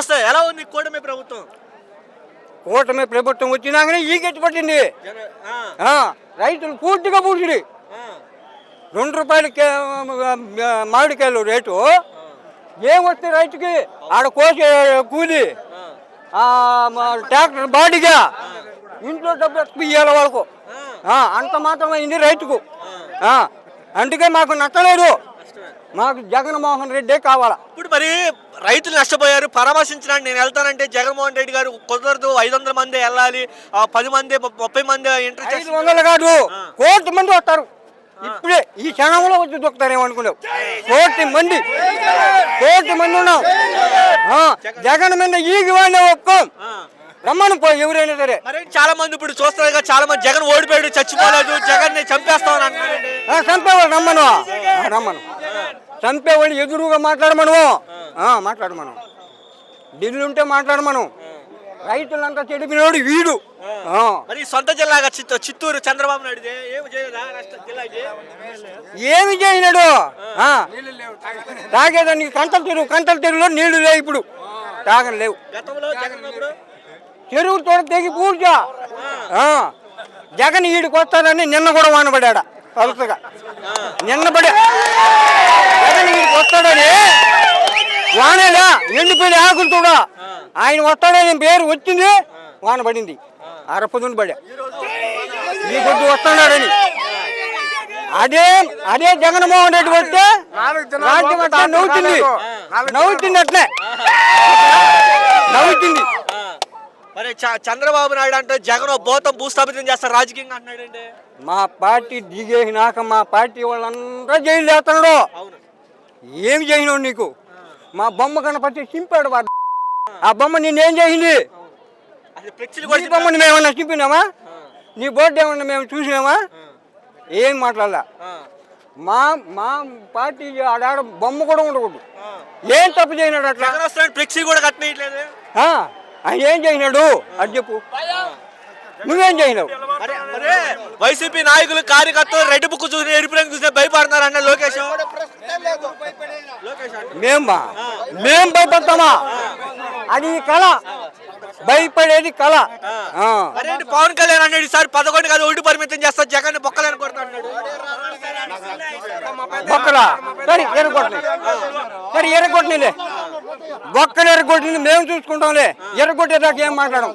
నమస్తే ఎలా ఉంది కూటమి ప్రభుత్వం? కూటమి ప్రభుత్వం వచ్చినాకనే ఈ గట్టి పట్టింది. రైతులు పూర్తిగా పూడ్చిడి రెండు రూపాయల మామిడికాయలు రేటు ఏం వస్తే రైతుకి? ఆడ కోసే కూలి ట్రాక్టర్ బాడీగా. ఇంట్లో డబ్బు ఇవ్వాలి వాళ్ళకు. అంత మాత్రం అయింది రైతుకు. అందుకే మాకు నచ్చలేదు. మాకు జగన్మోహన్ రెడ్డే కావాలా. ఇప్పుడు మరి రైతులు నష్టపోయారు పరామర్శించడానికి నేను వెళ్తానంటే జగన్మోహన్ రెడ్డి గారు కుదరదు ఐదు వందల మంది వెళ్ళాలి ఆ, పది మంది ముప్పై మంది ఇంటర్ ఐదు వందలు కాదు కోటి మంది వస్తారు. ఇప్పుడే ఈ క్షణంలో వచ్చి దొక్కుతారేమో అనుకున్నావు. కోటి మంది. కోటి మంది ఉన్నాం జగన్ మీద ఈగి వాడినే ఒప్పుకోం రమ్మను పో ఎవరైనా సరే. చాలా మంది ఇప్పుడు చూస్తారు కదా చాలా మంది జగన్ ఓడిపోయాడు చచ్చిపోలేదు జగన్ చంపేస్తామని చంపేవాడు రమ్మను. రమ్మను. చంపేవాళ్ళు ఎదురుగా మాట్లాడమను. మాట్లాడమను. ఢిల్లీ ఉంటే మాట్లాడమను. రైతులంతా చెడిపినోడు వీడు. మరి సొంత జిల్లాగా చిత్తూ చిత్తూరు చంద్రబాబు నాయుడు ఏమి ఆ. తాగేదానికి కంటల చెరువు కంటల చెరువులో నీళ్ళు లేవు ఇప్పుడు. తాగని లేవు. చెరువు తోట తెగి పూడ్చా. ఆ. జగన్ ఈడికి వస్తాడని నిన్న కూడా వానబడా పలుసగా. నిన్న పడా జగన్ ఈడికి వస్తాడని వానేలా ఎండిపోయిన ఆకులు చూడ ఆయన వస్తాడని పేరు వచ్చింది వాన పడింది. అరపదుని పడా ఈ కొద్ది వస్తున్నాడని. అదే అదే జగన్మోహన్ రెడ్డి వస్తే నవ్వుతుంది. నవ్వుతుంది అట్లే. నవ్వుతుంది. మరి చంద్రబాబు నాయుడు అంటే జగన్ భూతం భూస్థాపితం చేస్తారు రాజకీయంగా అంటున్నాడండి మా పార్టీ దిగేసినాక మా పార్టీ వాళ్ళందరూ జైలు చేస్తున్నాడు అవును. ఏమి చేసినావు నీకు? మా బొమ్మ కనపట్టి చింపాడు వాడు. ఆ బొమ్మ నేనేం చేసింది? నీ బొమ్మని మేమన్నా చింపినామా? నీ బోర్డు ఏమన్నా మేము చూసినామా? ఏం మాట్లాడలా. మా మా పార్టీ ఆడాడ బొమ్మ కూడా ఉండకూడదు. ఏం తప్పు చేసినాడు అట్లా? ఫ్లెక్సీ కూడా ఆయన ఏం చేసినాడు? అది చెప్పు. నువ్వేం అరే వైసీపీ నాయకులు కార్యకర్తలు రెడ్ బుక్ చూసి ఎరుపు రంగు చూసి భయపడుతున్నారు అన్న లోకేష్. మేమా మేం భయపడతామా? అది కళ. భయపడేది కళ. పవన్ కళ్యాణ్ అన్నాడు ఈసారి పదకొండు కాదు ఒకటి పరిమితం చేస్తా జగన్ బొక్కలేని కొడతా అన్నాడు. బొక్కలా? సరే ఎరగొట్టని. సరే ఎరగొట్టనిలే. బొక్కలు ఎరగొట్టింది మేము చూసుకుంటాంలే. ఎరగొట్టేదాకా ఏం మాట్లాడం